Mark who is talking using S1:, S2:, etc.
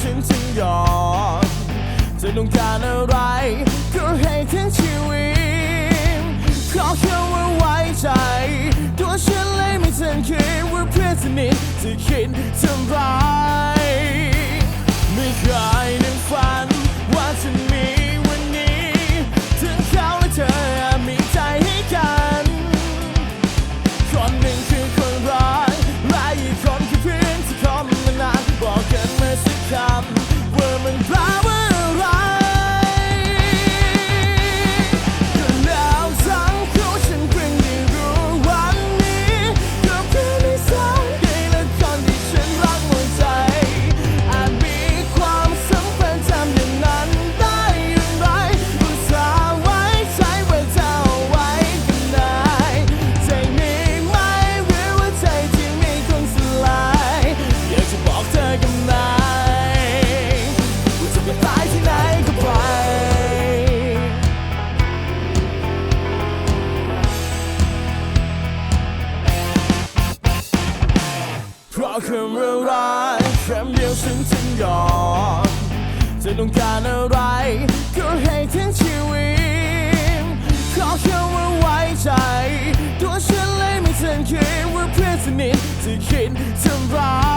S1: ฉันจึงยอมจะต้องการอะไรก็ให้ทั้งชีวิตขอแค่ว่าไว้ใจ ตัวฉันเลยไม่ทันคิดว่าเพื่อนสนิทจะคิดทำร้าย คำว่ารักคำเดียวฉันจึงยอมจะต้องการอะไร ก็ให้ทั้งชีวิตขอแค่ว่าไว้ใจ ตัวฉันเลยไม่ทันคิดว่าเพื่อนสนิทจะคิดทำร้าย